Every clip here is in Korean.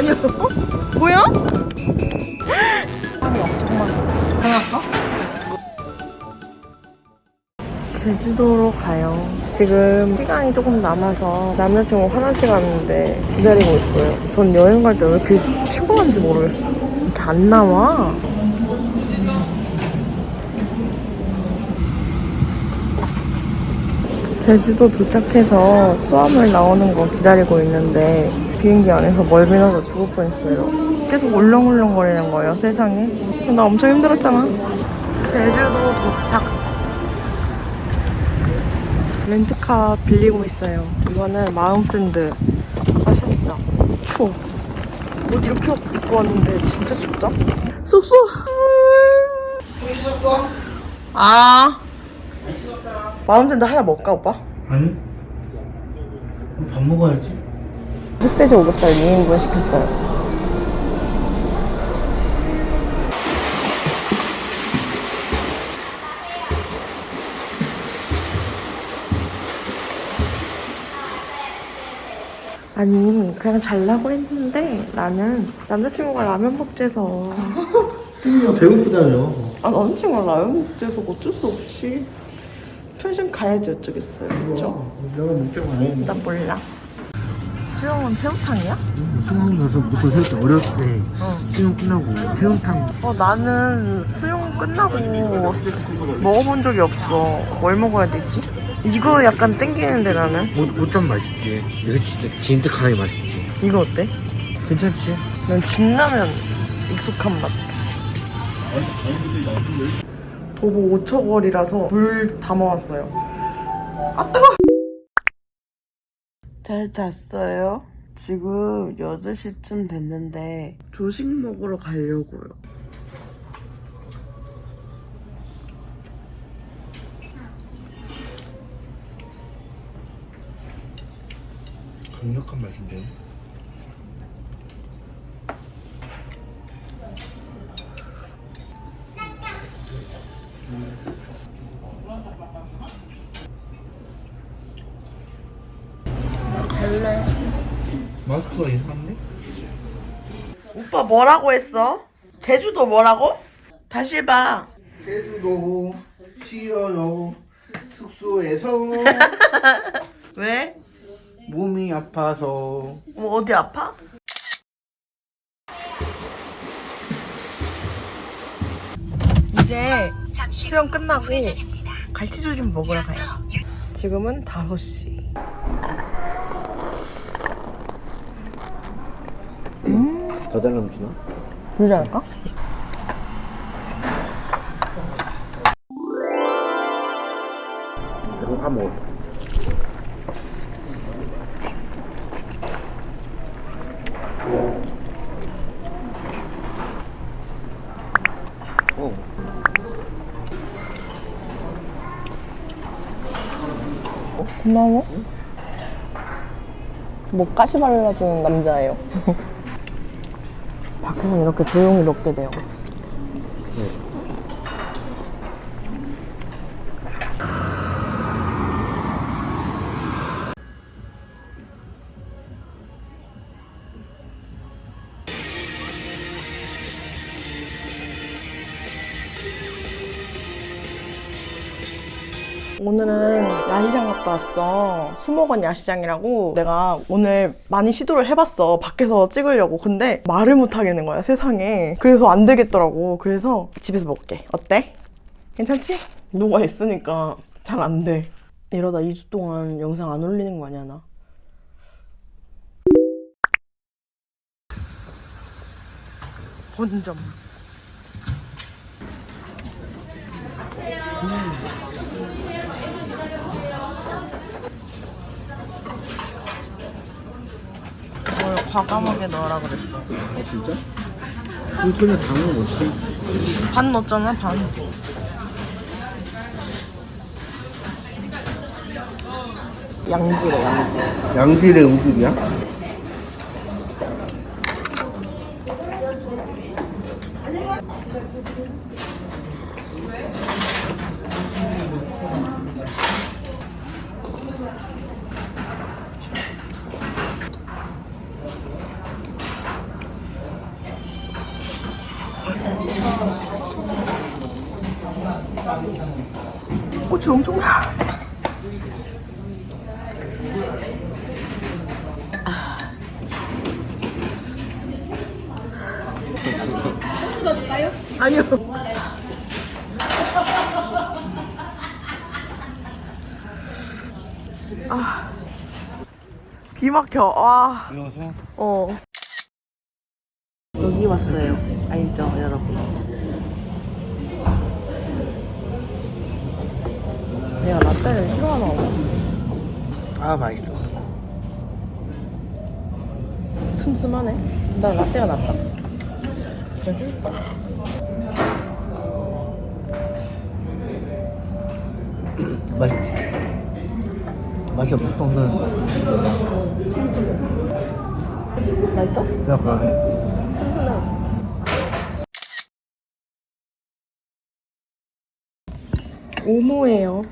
아니요. 어? 뭐야? 해놨어? 제주도로 가요. 지금 시간이 조금 남아서 남자친구 화장실 갔는데 기다리고 있어요. 전 여행 갈 때 왜 이렇게 피곤한지 모르겠어. 이렇게 안 나와. 제주도 도착해서 수화물 나오는 거 기다리고 있는데 비행기 안에서 멀미나서 죽을 뻔했어요. 계속 울렁울렁거리는 거예요, 세상에. 나 엄청 힘들었잖아. 제주도 도착. 렌트카 빌리고 있어요. 이거는 마음샌드. 아까 샀어. 추워. 옷 이렇게 입고 왔는데 진짜 춥다. 쑥쑥. 아. 마음샌드 하나 먹을까, 오빠? 아니? 밥 먹어야지. 흑돼지 오겹살 2인분 시켰어요. 아니 그냥 잘라고 했는데 나는 남자친구가 라면 먹재서 뚱이가 배고프다며. 아 남자친구가 라면 먹재서 어쩔 수 없이 편의점 가야지 어쩌겠어요 그죠? 내가 먹자고 안 했는데. 나 몰라 수영은 새우탕이야? 수능 가서 무조건 새우탕 어렸을 때 어. 수능 끝나고 새우탕 어, 나는 수영 끝나고 먹어본 적이 없어. 뭘 먹어야 되지? 이거 약간 땡기는데 나는. 못, 못좀 맛있지. 이거 진짜 진득하게 맛있지. 이거 어때? 괜찮지? 난 진라면 익숙한 맛. 도보 5초 거리라서 물 담아왔어요. 아 뜨거! 잘 잤어요? 지금 8시쯤 됐는데 조식 먹으러 가려고요. 강력한 맛인데요. 오빠 뭐라고 했어? 제주도 뭐라고? 다시 해봐. 제주도 쉬어요 숙소에서 왜? 몸이 아파서 뭐 어디 아파? 이제 수영 끝나고 갈치조림 먹으러 가요. 지금은 5시. 더 달라면 주나? 그러지 않을까? 이거 밥 먹었어 어. 고마워. 뭐 가시 발라주는 남자예요. 밖에서 이렇게 조용히 먹게 돼요. 오늘은 왔어. 수목원 야시장이라고 내가 오늘 많이 시도를 해봤어. 밖에서 찍으려고. 근데 말을 못 하겠는 거야, 세상에. 그래서 안 되겠더라고. 그래서 집에서 먹을게. 어때? 괜찮지? 누가 있으니까 잘 안 돼. 이러다 2주 동안 영상 안 올리는 거 아니야, 나? 본점. 뭘 과감하게 넣으라 그랬어. 아 진짜? 그 소리에 당근 넣지 반 넣었잖아, 반. 양지래, 양지. 양질의 음식이야? 고추 엄청 많아. 고추 더 줄까요? 아니요. 아, 비 막혀. 와. 이어서 어. 여기 왔어요. 알죠, 여러분? 라떼를 싫어하나 봐. 아 맛있어. 슴슴하네. 나 라떼가 낫다. 맛있지. 맛이 없을 수 없는 맛있어? 그냥 그러네. 슴슴해. 오모예요.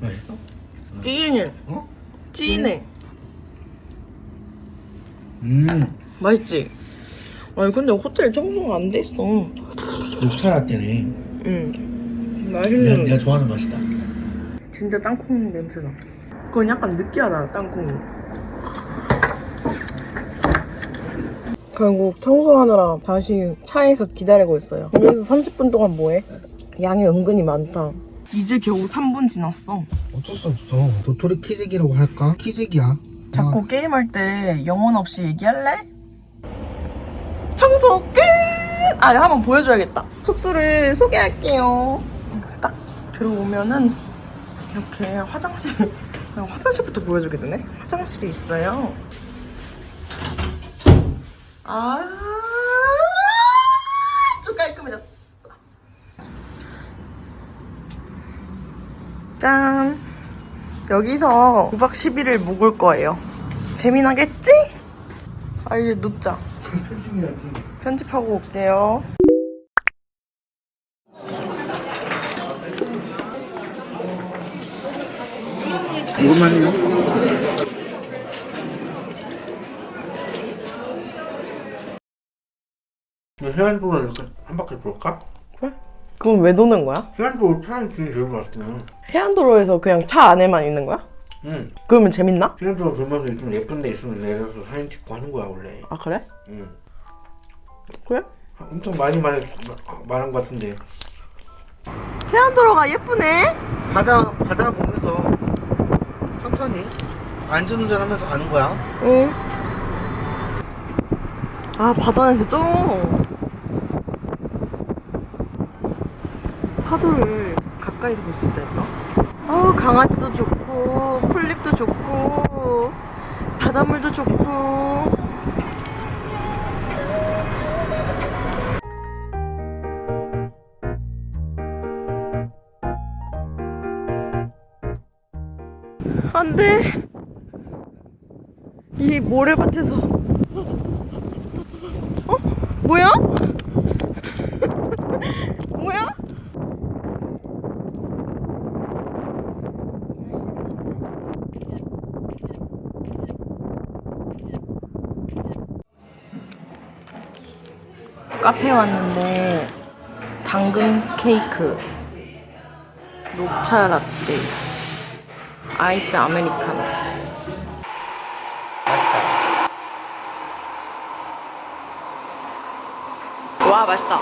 맛있어? 찐해. 어? 찐해. 음. 맛있지? 아니 근데 호텔 청소가 안 돼 있어. 녹차 라떼네. 응. 내가, 맛있는. 내가 좋아하는 맛이다. 진짜 땅콩 냄새나. 그건 약간 느끼하다, 땅콩이. 결국 청소하느라 다시 차에서 기다리고 있어요. 여기서 30분 동안 뭐해? 양이 은근히 많다. 이제 겨우 3분 지났어. 어쩔 수 없어. 도토리 키재기라고 할까? 키재기야. 자꾸 게임할 때 영혼 없이 얘기할래? 청소 끝! 아, 한번 보여줘야겠다. 숙소를 소개할게요. 딱 들어오면은 이렇게 화장실, 화장실부터 보여주게 되네. 화장실이 있어요. 아, 좀 깔끔해졌어. 짠! 여기서 9박 10일을 묵을 거예요. 재미나겠지? 아, 이제 눕자. 편집하고 올게요. 오랜만이요? 해안도로 이렇게 한 바퀴 돌까? 그건 왜 도는 거야? 해안도로 차라리 길이 제일 맛있네. 해안도로에서 그냥 차 안에만 있는 거야? 응. 그러면 재밌나? 해안도로 돌면서 좀 예쁜 데 있으면 내려서 사진 찍고 하는 거야 원래. 아, 그래? 응. 그래? 엄청 많이 말해 말한 것 같은데. 해안도로가 예쁘네? 바다 바다 보면서 천천히 안전운전하면서 가는 거야. 응. 아, 바다 냄새 좀. 파도를 가까이서 볼 수 있다니까. 아, 강아지도 좋고, 풀잎도 좋고, 바닷물도 좋고. 안 돼. 이 모래밭에서 어? 뭐야? 뭐야? 카페 왔는데 당근 케이크 녹차 라떼 아이스 아메리카노. 와 맛있다.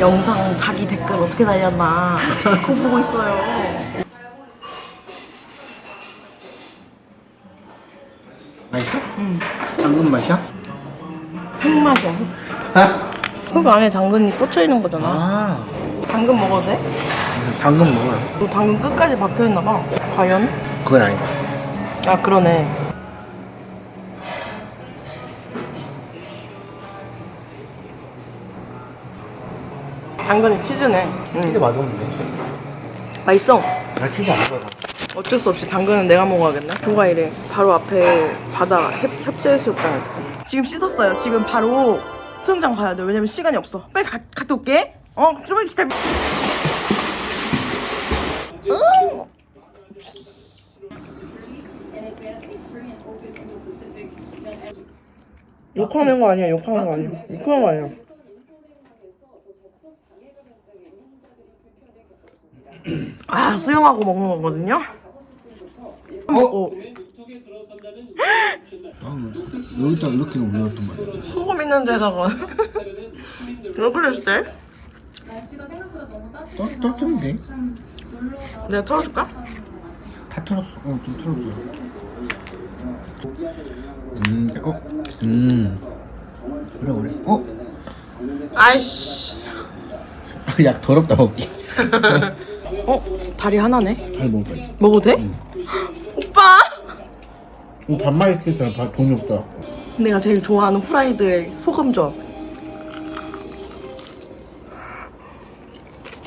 영상 자기 댓글 어떻게 달렸나? 그거 보고 있어요 맛있어? 응. 당근 맛이야? 흙 맛이야 흙 안에 당근이 꽂혀 있는 거잖아 아. 당근 먹어도 돼? 당근 먹어요. 너 당근 끝까지 박혀 있나 봐 과연? 그건 아니다. 아 그러네 당근이 치즈네 응. 치즈 맛없는데. 맛있어 나 치즈 안 좋아서. 어쩔 수 없이 당근은 내가 먹어야겠네. 이래. 바로 앞에 바다 협, 협재해수욕장 있어. 지금 씻었어요. 지금 바로 수영장 가야 돼. 왜냐면 시간이 없어. 빨리 가, 갔다 올게. 어, 좀만 기다려. 으! 욕하는 거 아니야, 욕하는 거 아니야. 욕하는 거 아니야. 아, 수영하고 먹는 거거든요? 먹고 아, 여기다 이렇게 올려놨단 말이야. 소금 있는 데다가 왜 그랬을 때? 떠, 떠주면 돼. 내가 털어줄까? 다 털었어. 어, 좀 털어줘. 음, 어, 음. 그래, 그래. 어? 아이씨 약 더럽다, 먹기. 어? 다리 하나네? 잘 먹어. 먹어도 돼? 이거 반말 했잖아. 반 돈이 없다. 내가 제일 좋아하는 후라이드에 소금 줘.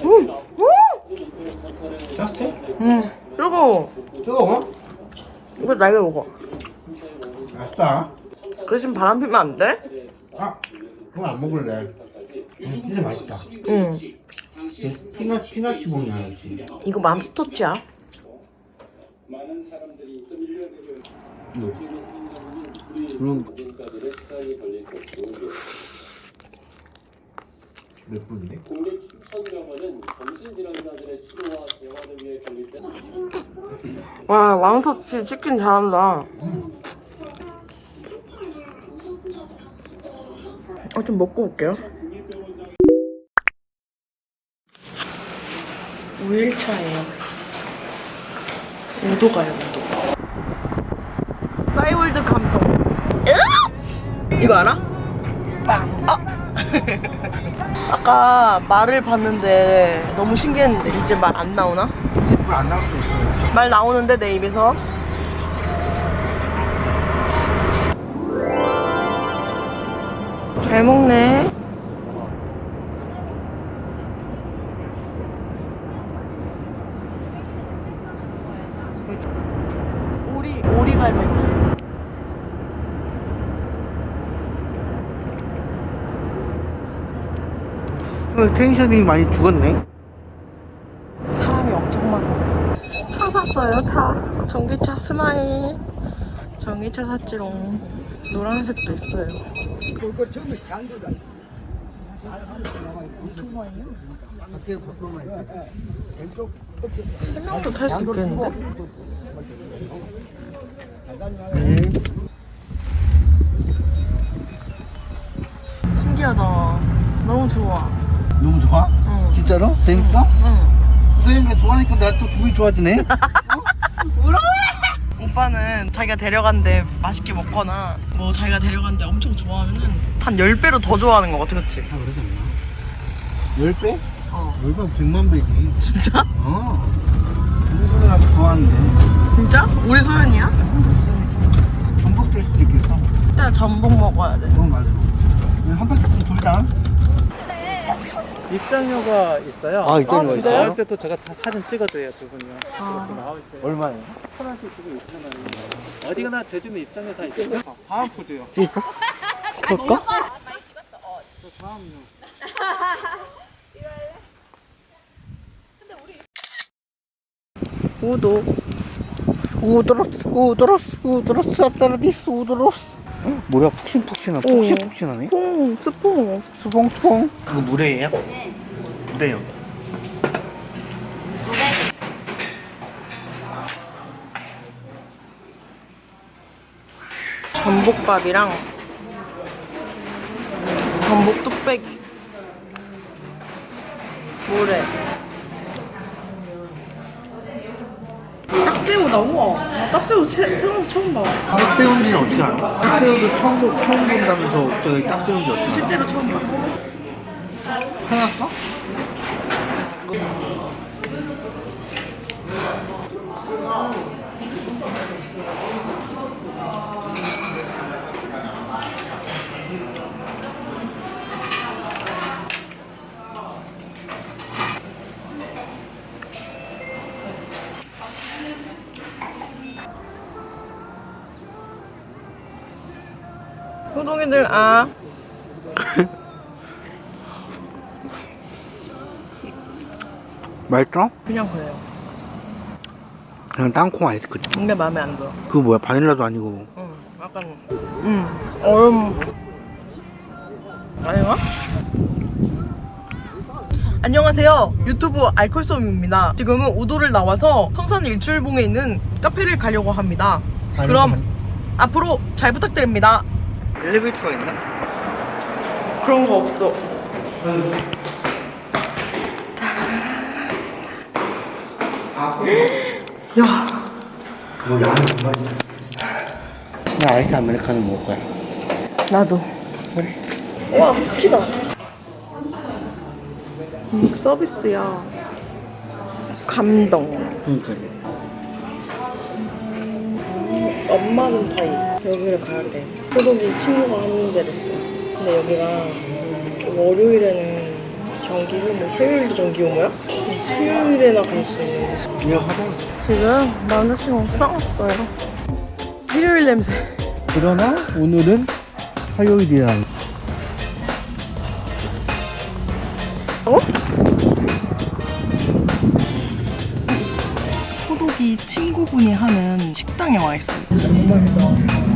음, 음, 짰어? 음. 이거 뜨거워? 이거 날개 먹어. 아싸. 그 대신 바람 피면 안 돼? 아, 그거 안 먹을래. 음, 진짜 맛있다. 응. 피넛, 피넛이 뭐냐, 역시. 이거 맘스터치야. 그럼. 몇 분인데? 국립 추천병원은 정신질환자들의 치료와 재활을 위해 건립된 와, 맘스터치 치킨 잘한다. 어, 좀 먹고 올게요. 5일차예요. 우도 가요, 우도. 싸이월드 감성. 이거 알아? 아! 아까 말을 봤는데 너무 신기했는데 이제 말 안 나오나? 물안 나올 수 있어. 말 나오는데 내 입에서 잘 먹네 오리 오리 갈매기 어, 텐션이 많이 죽었네. 사람이 엄청 많아 차 샀어요 차 전기차 스마일 전기차 샀지롱 노란색도 있어요 세 명도 탈 수 있겠는데? 신기하다. 너무 좋아. 너무 좋아? 응. 진짜로? 재밌어? 응. 선생님이 좋아하니까 내가 또 기분이 좋아지네. 오빠는 자기가 데려간데 맛있게 먹거나 뭐 자기가 데려간데 엄청 좋아하면은 한 10배로 더 좋아하는 것 같아, 그치? 다 그러지 않나? 열 배? 어. 열 배면 백만 배지. 진짜? 어. 우리 소리 나도 좋아하는데. 진짜? 우리 소연이야? 전복될 수도 있겠어. 이따 전복 먹어야 돼. 어, 맞아. 한 바퀴 좀 돌자. 입장료가 있어요. 아, 입장료가 아, 진짜요? 나올 때도 제가 다 사진 찍어드려요, 두 분요. 아. 이렇게 나올 때. 얼마예요? 하나씩 주고 있으면 요 어디 가나 제주는 입장료 다 있어요. 다음 푸드요. 그럴까? 다음요. 우도. 우드로스, 우드로스, 우드로스, 앞다라디스, 우드로스. 뭐야, 푹신푹신하, 푹신푹신하네. 스퐁, 스퐁. 수봉, 수봉. 이거 물회예요? 물회요. 전복밥이랑 전복 뚝배기 뭐래 딱새우다 우와 딱새우 태- 태어나서 처음 봐 딱새우인지는 어떻게 알아? 딱새우도 처음, 보- 처음 본다면서 또 여기 딱새우인지 어떻게 알아? 실제로 처음 봐 해놨어? 호동이들 아 맛있어? 그냥 그래요 그냥 땅콩 아이스크림. 이게 마음에 안 들어. 그거 뭐야? 바닐라도 아니고. 응, 약간, 응, 얼음. 아닌가? 안녕하세요. 유튜브 알콜솜입니다. 지금은 우도를 나와서 성산 일출봉에 있는 카페를 가려고 합니다. 그럼 앞으로 잘 부탁드립니다. 엘리베이터가 있나? 그런 거 없어. 야, 이거 양이 정말이야. 나 아이스 아메리카노 먹을 거야. 나도. 그래. 와, 쿠키다. 음, 서비스야. 감동. 그러니까. 엄마는 파이. 여기를 가야 돼. 소독이 친구가 하는 데랬어. 근데 여기가 월요일에는 정기 휴무, 화요일도 정기 휴무야? 수요일에나 갈 수 있는데. 예약하자. 지금 남자친구 싸웠어요. 일요일 냄새. 그러나 오늘은 화요일이랑. 어? 소독이 친구분이 하는 식당에 와 있어요. 정말 맛있다.